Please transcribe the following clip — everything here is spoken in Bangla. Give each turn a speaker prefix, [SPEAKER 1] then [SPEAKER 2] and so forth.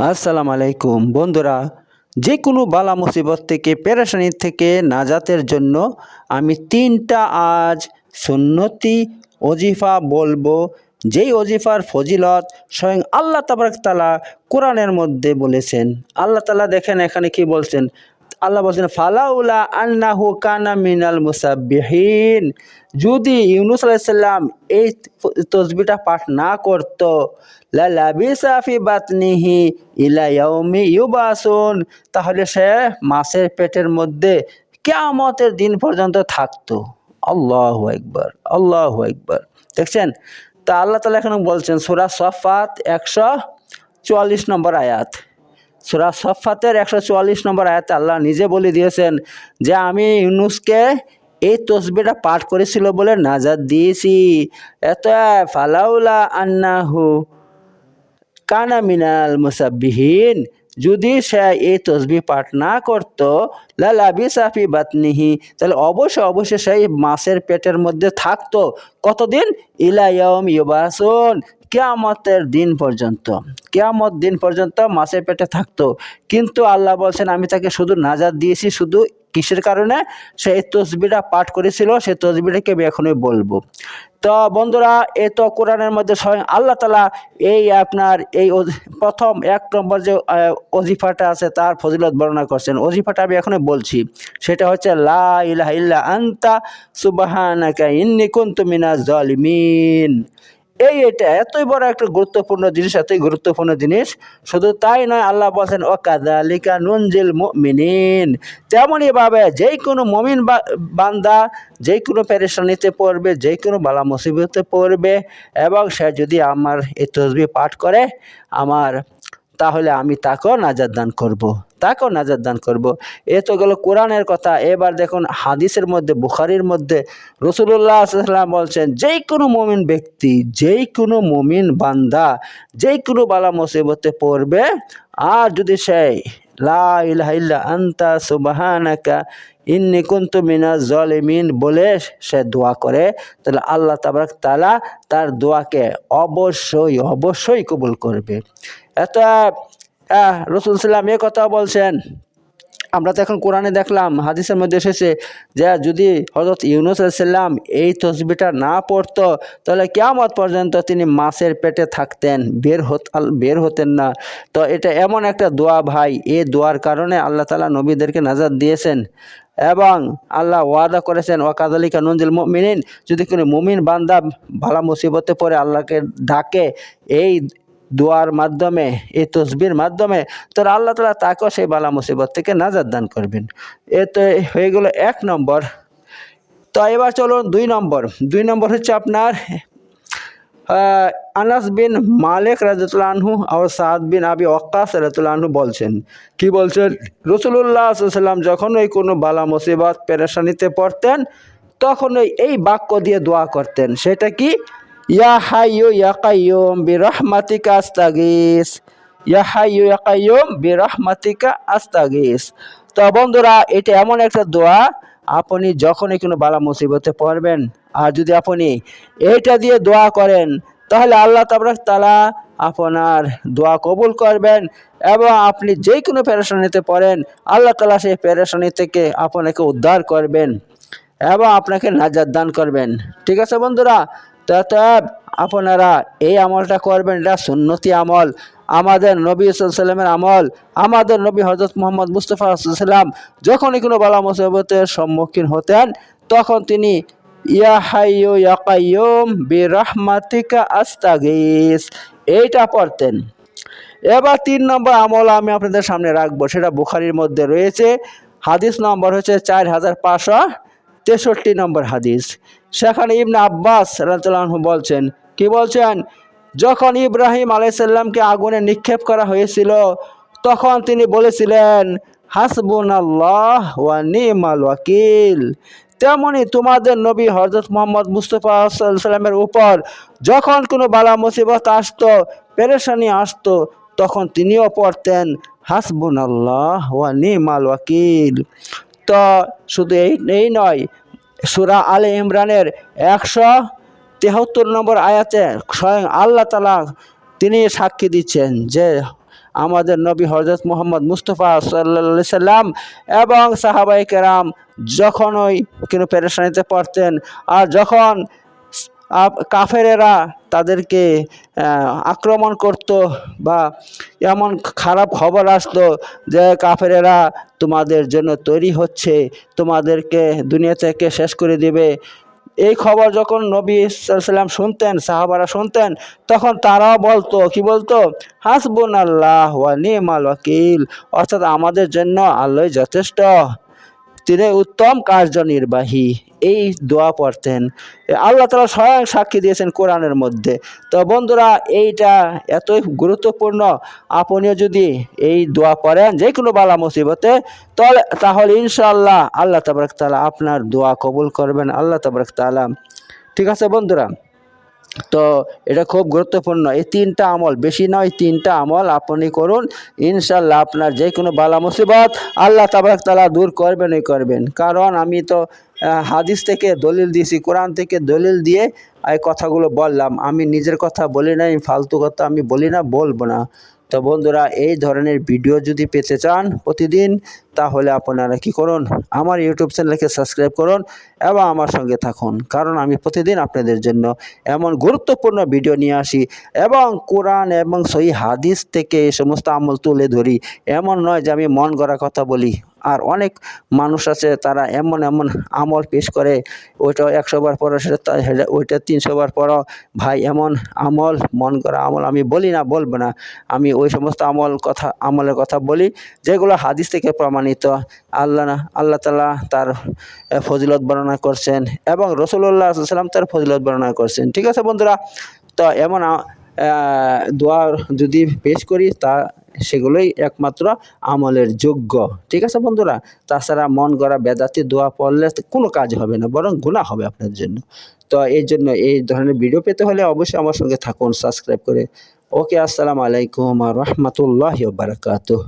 [SPEAKER 1] আসসালামু আলাইকুম বন্ধুরা যে কোনো বালা মুসিবত থেকে, পেরেশানি থেকে নাজাতের জন্য আমি তিনটা আজ সুন্নতি অজিফা বলব। যেই অজিফার ফজিলত স্বয়ং আল্লাহ তালা কোরআনের মধ্যে বলেছেন। আল্লাহ তালা দেখেন এখানে কি বলছেন? আল্লাহ বলছেন, ফালাউলা আন্নাহু কানা মিনাল মুসাব্বিহিন। যদি ইউনুস আলাইসাল্লাম এই তসবিটা পাঠ না করতো লাবিসা ফি বাতনিহি ইয়াউমি ইউবাসুন, তাহলে সে মাছের পেটের মধ্যে কিয়ামতের দিন পর্যন্ত থাকতো। আল্লাহ একবার আল্লাহ একবার দেখছেন, তা আল্লাহ তালা এখানে বলছেন, সুরা সফাত একশো চুয়াল্লিশ নম্বর আয়াত। সুরা সফাতের একশো চুয়াল্লিশ নম্বর আয়াতে আল্লাহ নিজে বলে দিয়েছেন যে, আমি ইউনুসকে এই তসবিটা পাঠ করেছিল বলে নাজাদ দিয়েছি। এত ফালাউলা আন্নাহু কানা মিনাল মুসাব্বিহীন। যদি সে এই তসবি পাঠ না করতো লালাবি সাফি বাতনিহি। তাহলে অবশ্যই অবশ্যই সেই মাছের পেটের মধ্যে থাকতো কতদিন? ইলায়ম ইউবাসুন। কেয়ামতের দিন পর্যন্ত। কেয়ামত দিন পর্যন্ত মাছের পেটে থাকতো। কিন্তু আল্লাহ বলছেন, আমি তাকে শুধু নাজাদ দিয়েছি, শুধু কিসের কারণে? সে এই তসবিটা পাঠ করেছিল, সেই তসবিটাকে আমি এখনই বলব। তো বন্ধুরা, এ তো কোরআনের মধ্যে স্বয়ং আল্লাহ তালা এই আপনার এই প্রথম এক নম্বর যে অজিফাটা আছে, তার ফজিলত বর্ণনা করছেন। অজিফাটা আমি এখনই বলছি, সেটা হচ্ছে, লা ইল্লা আন্তা, সুবহানাকা ইন্নী কুনতু মিনাজ জালিমিন এই এটা এতই বড় একটা গুরুত্বপূর্ণ জিনিস, এতই গুরুত্বপূর্ণ জিনিস, শুধু তাই নয়, আল্লাহ বলছেন, ও কাদালিকা নুনজিল মুমিনিন তেমনই ভাবে যেই কোনো মমিন বান্দা যেই কোনো পেরেশানিতে পড়বে যেই কোনো বালা মুসিবতে পড়বে, এবং সে যদি আমার এই তসবি পাঠ করে, আমার, তাহলে আমি তাকেও নাজাদ দান করব। তাকেও নাজাদ দান করব। এ তো গেল কোরআনের কথা এবার দেখুন হাদিসের মধ্যে, বুখারির মধ্যে রসুল্লাহ সাল্লাম বলছেন যেই কোনো মমিন ব্যক্তি যেই কোনো মমিন বান্দা যেই কোনো বালা মুসিবতে পড়বে, আর যদি সে আন্তা বলে সে দোয়া করে, তাহলে আল্লাহ তাবারক তালা তার দোয়াকে অবশ্যই অবশ্যই কবুল করবে এত রসুল সাল্লাম এ কথা বলছেন। আমরা তো এখন কোরআনে দেখলাম, হাদিসের মধ্যে এসেছে যে যদি হজরত ইউনুস সাল্লাম এই তসবিটা না পড়তো, তাহলে কেমত পর্যন্ত তিনি মাছের পেটে থাকতেন, বের হত বের হতেন না। তো এটা এমন একটা দোয়া ভাই এই দোয়ার কারণে আল্লাহ তালা নবীদেরকে নাজাদ দিয়েছেন এবং আল্লাহ ওয়াদা করেছেন ওয়াকাদালিকা নঞ্জিল মিনিন যদি কোনো মুমিন বান্দা ভালা মুসিবতে পড়ে, আল্লাহকে ডাকে, এই দোয়ার মাধ্যমে, এই তসবির মাধ্যমে, তোর আল্লাহ তালা তাকেও সেই বালা মুসিবত থেকে নাজাদ দান করবেন। এ তো হয়ে গেল এক নম্বর। তো এবার চলুন দুই নম্বর। দুই নম্বর হচ্ছে আপনার আনাস বিন মালিক রাজতুল্লাহ আর সাদ বিন আবি ওয়াক্কাস রাজতুল্লাহ বলছেন, কি বলছেন? রসুল্লাহ সাল্লাম যখন ওই কোনো বালা মুসিবত, পেরেশানিতে পড়তেন, তখন ওই এই বাক্য দিয়ে দোয়া করতেন। সেটা কি? ইয়া হাইয়ু ইয়া কাইয়ুম বিরহমাতিকা আস্তাগিস ইয়া হাইয়ু ইয়া কাইয়ুম বিরহমাতিকা আস্তাগিস তো বন্ধুরা, এটা এমন একটা দোয়া, আপনি যখনই কোনো বালা মুসিবতে পড়বেন, আর যদি আপনি এইটা দিয়ে দোয়া করেন, তাহলে আল্লাহ তাবরাক তালা আপনার দোয়া কবুল করবেন এবং আপনি যে কোনো পেরেশানিতে পড়েন, আল্লাহ তালা সেই পেরেশানি থেকে আপনাকে উদ্ধার করবেন এবং আপনাকে নাজাদ দান করবেন। ঠিক আছে বন্ধুরা? ততএব আপনারা এই আমলটা করবেন, এটা সুন্নতি আমল। আমাদের নবী সাল্লামের আমল, আমাদের নবী হজরত মোহাম্মদ মুস্তফা সাল্লাম যখনই কোনো বালা মুসিবতের সম্মুখীন হতেন, তখন তিনি, ইয়া হাইয়ু ইয়া কাইয়ুম বিরহমাতিকা আস্তাগিস এইটা পড়তেন। এবার তিন নম্বর আমল আমি আপনাদের সামনে রাখব, সেটা বুখারির মধ্যে রয়েছে। হাদিস নম্বর হচ্ছে চার হাজার পাঁচশো তেষট্টি নম্বর হাদিস। সেখানে ইবনে আব্বাস রাজু বলছেন, কি বলছেন? যখন ইব্রাহিম আলাইসাল্লামকে আগুনে নিক্ষেপ করা হয়েছিল, তখন তিনি বলেছিলেন হাসবুন আল্লাহ ওয়া নিমাল ওয়াকিল। তেমনি তোমাদের নবী হজরত মোহাম্মদ মুস্তফা সাল্লামের উপর যখন কোনো বালা মুসিবত আসতো, পেরেশানি আসতো, তখন তিনিও পড়তেন হাসবুন আল্লাহ ওয়া নিমাল ওয়াকিল। তো শুধু এই এই নয়, সুরা আলে ইমরানের একশো তেহাত্তর নম্বর আয়াতে স্বয়ং আল্লাহ তালা তিনি সাক্ষী দিচ্ছেন যে আমাদের নবী হজরত মোহাম্মদ মুস্তফা সাল্লা সাল্লাম এবং সাহাবাই কেরাম যখনই কোনো পেরেশানিতে পড়তেন, আর যখন কাফেরেরা তাদেরকে আক্রমণ করত বা এমন খারাপ খবর আসতো যে কাফেরেরা তোমাদের জন্য তৈরি হচ্ছে, তোমাদেরকে দুনিয়া থেকে শেষ করে দিবে। এই খবর যখন নবী সাল্লাম শুনতেন, সাহাবারা শুনতেন, তখন তারাও বলতো, কি বলতো? হাসবুন আল্লাহ ওয়া নিমাল ওয়াকিল। অর্থাৎ আমাদের জন্য আল্লাহ যথেষ্ট। তিনি উত্তম কার্যনির্বাহী এই দোয়া পড়তেন। আল্লাহ তালা স্বয়ং সাক্ষী দিয়েছেন কোরআনের মধ্যে। তো বন্ধুরা, এইটা এতই গুরুত্বপূর্ণ। আপনিও যদি এই দোয়া পড়েন যে কোনো বালা মুসিবতে তাহলে তাহলে ইনশাআল্লাহ আল্লাহ তাবারক তাআলা আপনার দোয়া কবুল করবেন। আল্লাহ তাবারক তাআলা ঠিক আছে বন্ধুরা? তো এটা খুব গুরুত্বপূর্ণ। এই তিনটা আমল, বেশি নয়, তিনটা আমল আপনি করুন। ইনশাল্লাহ আপনার যে কোনো বালা মুসিবত আল্লাহ তাবারক তালা দূর করবেনই করবেন। কারণ আমি তো হাদিস থেকে দলিল দিয়েছি, কোরআন থেকে দলিল দিয়ে এই কথাগুলো বললাম। আমি নিজের কথা বলি নাই, ফালতু কথা আমি বলি না, বলব না। তো বন্ধুরা, এই ধরনের ভিডিও যদি পেতে চান প্রতিদিন তাহলে আপনারা কি করুন? আমার ইউটিউব চ্যানেলকে সাবস্ক্রাইব করুন এবং আমার সঙ্গে থাকুন। কারণ আমি প্রতিদিন আপনাদের জন্য এমন গুরুত্বপূর্ণ ভিডিও নিয়ে আসি এবং কোরআন এবং সহি হাদিস থেকে এই সমস্ত আমল তুলে ধরি। এমন নয় যে আমি মন গড়া কথা বলি। আর অনেক মানুষ আছে, তারা এমন এমন আমল পেশ করে ওইটা একশো বার সেটা ওইটা তিনশো বার পড়ো। ভাই, এমন আমল, মন করা আমল আমি বলি না, বলব না। আমি ওই সমস্ত আমল কথা, আমলের কথা বলি, যেগুলো হাদিস থেকে প্রমাণিত আল্লাহ আল্লাহ তালা তার ফজিলত বর্ণনা করছেন এবং রসুল্লাহ সাল্লাম তার ফজিলত বর্ণনা করছেন। ঠিক আছে বন্ধুরা? তো এমন দোয়া যদি পেশ করি তা সেগুলোই একমাত্র আমলের যোগ্য। ঠিক আছে বন্ধুরা? তাছাড়া মন গড়া বেদাতি দোয়া পড়লে কোনো কাজ হবে না, বরং গুণা হবে আপনার জন্য। তো এই জন্য এই ধরনের ভিডিও পেতে হলে অবশ্যই আমার সঙ্গে থাকুন, সাবস্ক্রাইব করে। ওকে, আসসালামু আলাইকুম রহমতুল্লাহ বারকাতুহ।